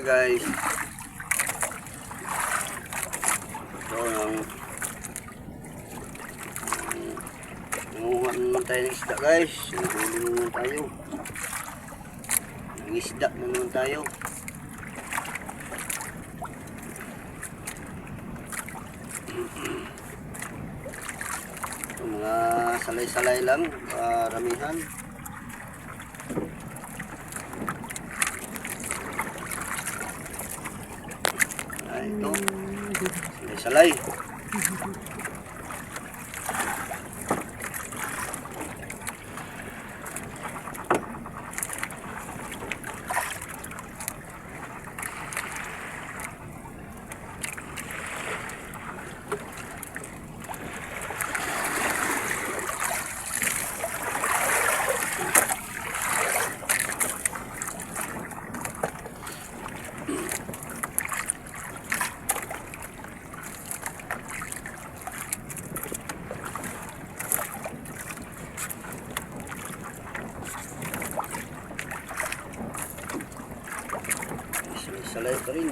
guys. Ito ang Nanguha naman tayo ng isda guys. Nanguhuli naman tayo. Ng isda na naman tayo. Ito, mga salay-salay lang. Ah, ito. Salay-salay. Salay-salay pa rin.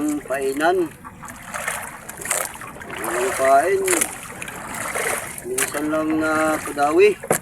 Kailangan painan. Kailangan pain. Minsan lang na kudawi. Ah,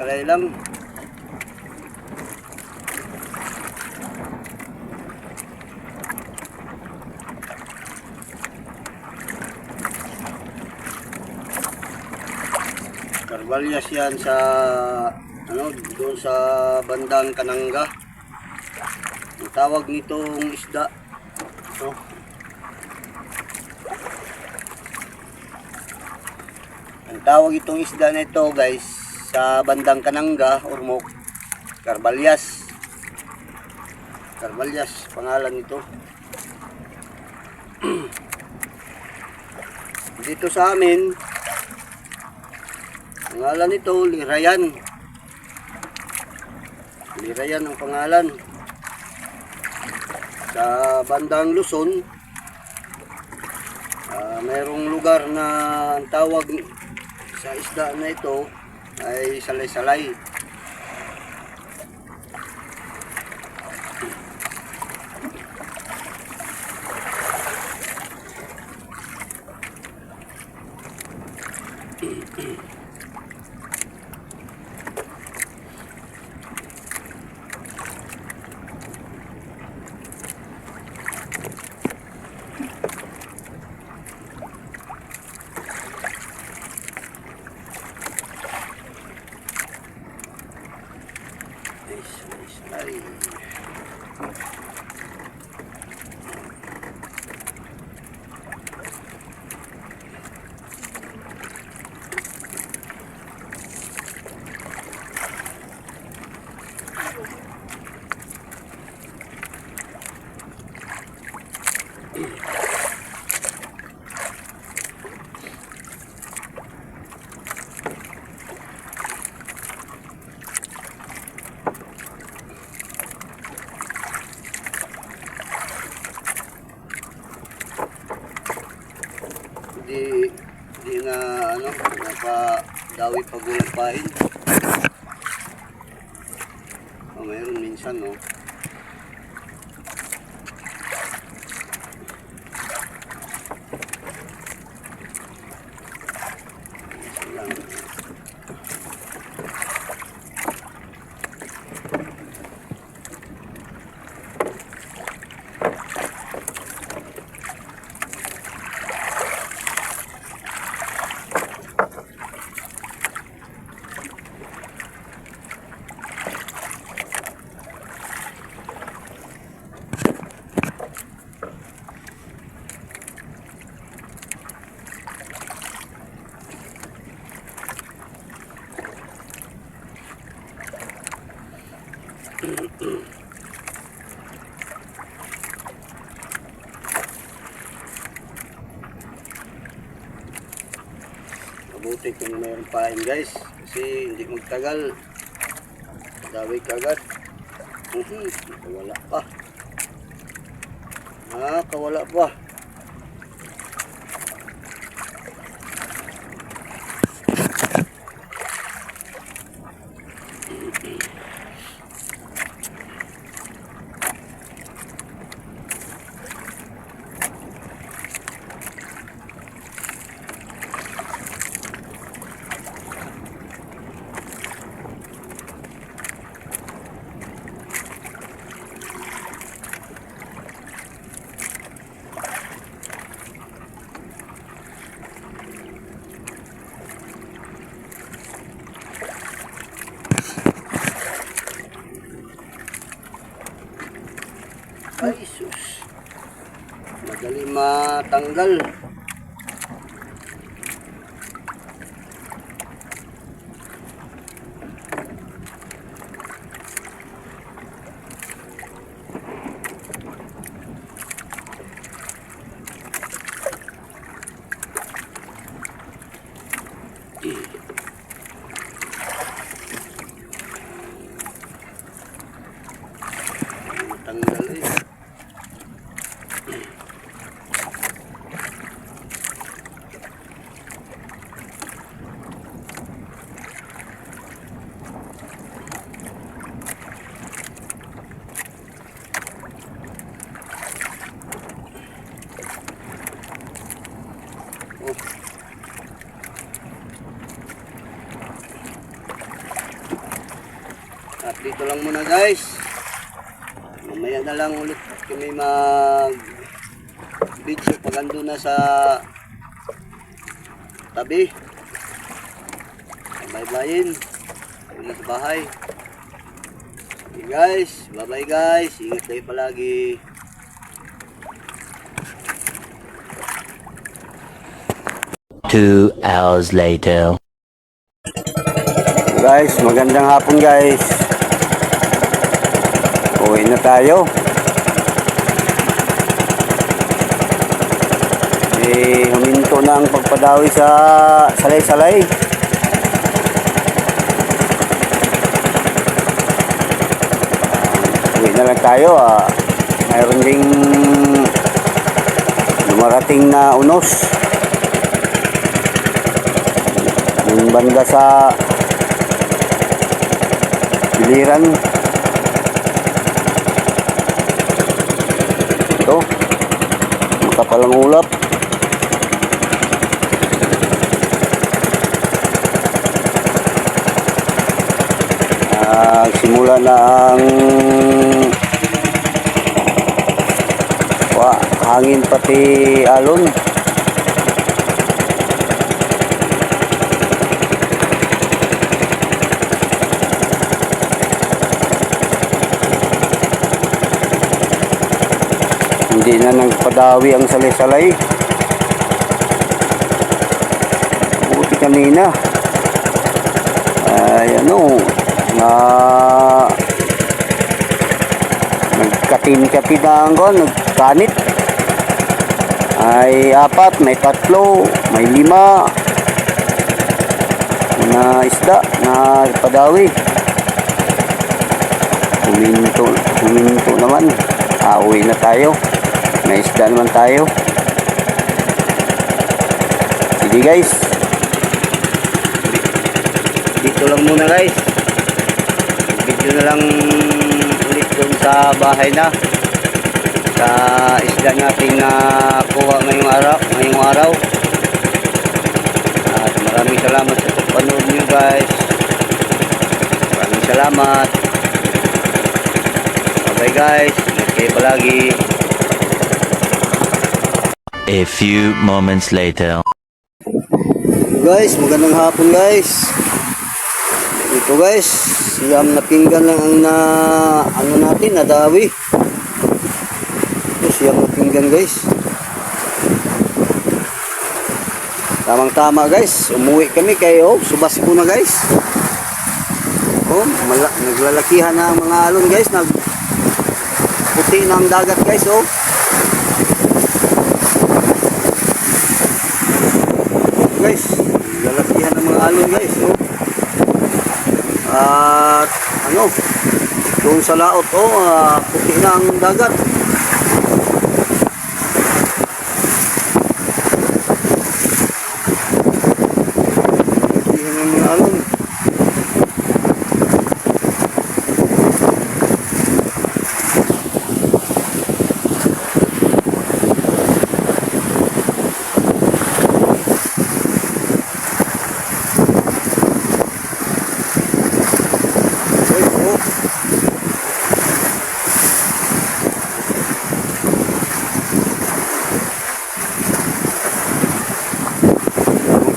salay-salay lang. Carvalyas yan sa ano doon sa bandang Kananga. Ang tawag nitong isda. No? Ang tawag itong isda na ito guys sa bandang Kananga, Ormoc, Carvalyas. Carvalyas pangalan nito. Dito sa amin, pangalan nito Lirayan. Lirayan ang pangalan. Sa bandang Luzon, ah, mayroong lugar na ang tawag sa isda na ito ay salay-salay. Salay-salay. di di na ano, napadawi pag walang pain. Oh, mayroon minsan, no? Minsan lang. Mabuti pain guys. Kasi hindi magtagal. Dawi kagad. Mhm, Wala pa. Ah, kawala pa. Ay, sus. Madali matanggal eh. Oh. At dito lang muna guys. Mamaya na lang ulit kami mag video pag ando na sa tabi. Uwi na sa bahay. Okay guys, bye-bye guys. Ingat kayo palagi. Two hours later. Guys, magandang hapon guys. Na tayo. Eh, huminto na ang pagpadawi sa salay-salay. Uwi na lang tayo. Ah. Mayroon ding dumarating na unos. Yung banda sa Biliran. Makapalang ulap. Nagsimula na ang wa, hangin pati alon. Hindi na nagpadawi ang salay-salay. Buti kanina. Ay ano, na nagkatin-katin na ang kon, nagkanit. Ay apat, may tatlo, may lima na isda na padawi. Huminto, huminto naman. Ah, uwi na tayo. May isda naman tayo. Sige guys. Dito lang muna guys. Video na lang ulit dun sa bahay na. Sa isda natin na kuha ngayong araw. Ngayong araw. At maraming salamat sa panood nyo guys. Maraming salamat. Bye guys. Okay palagi. A few moments later. Guys, magandang hapon guys. Ito guys, siyam na pinggan lang ang na ano natin, nadawi. Ito siyam na pinggan guys. Tamang tama guys, umuwi kami kayo, subas ko na guys. Oh, naglalakihan na ang mga alon guys, nag puti na ang dagat guys oh. Guys lalakihan ng mga alon guys no? at ano doon sa laot oh ah, puti na ang dagat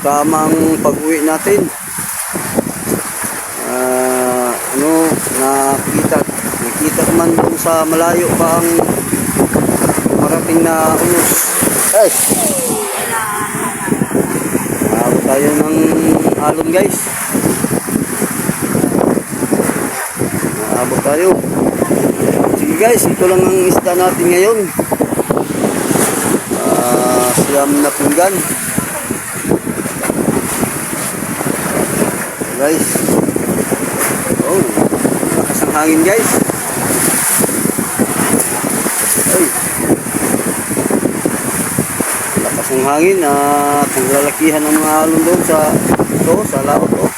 tamang pag-uwi natin. Ah, ano, nakita, nakita man dun sa malayo pa ang marating na unos. Ay! Nakabot tayo ng alon guys. Nakabot tayo. Sige guys, ito lang ang isda natin ngayon. Ah, siyam na pinggan. Guys. Oh, lakas ng hangin guys. Ay. Lakas ng hangin at ang lalakihan ng mga alon doon sa ito, sa laot. Oh.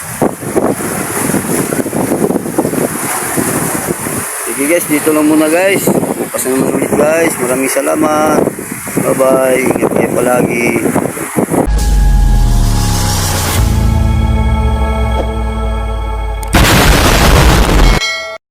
Sige guys, dito lang muna guys. Bukas na naman ulit guys. Maraming salamat. Bye bye. Ingat kayo palagi.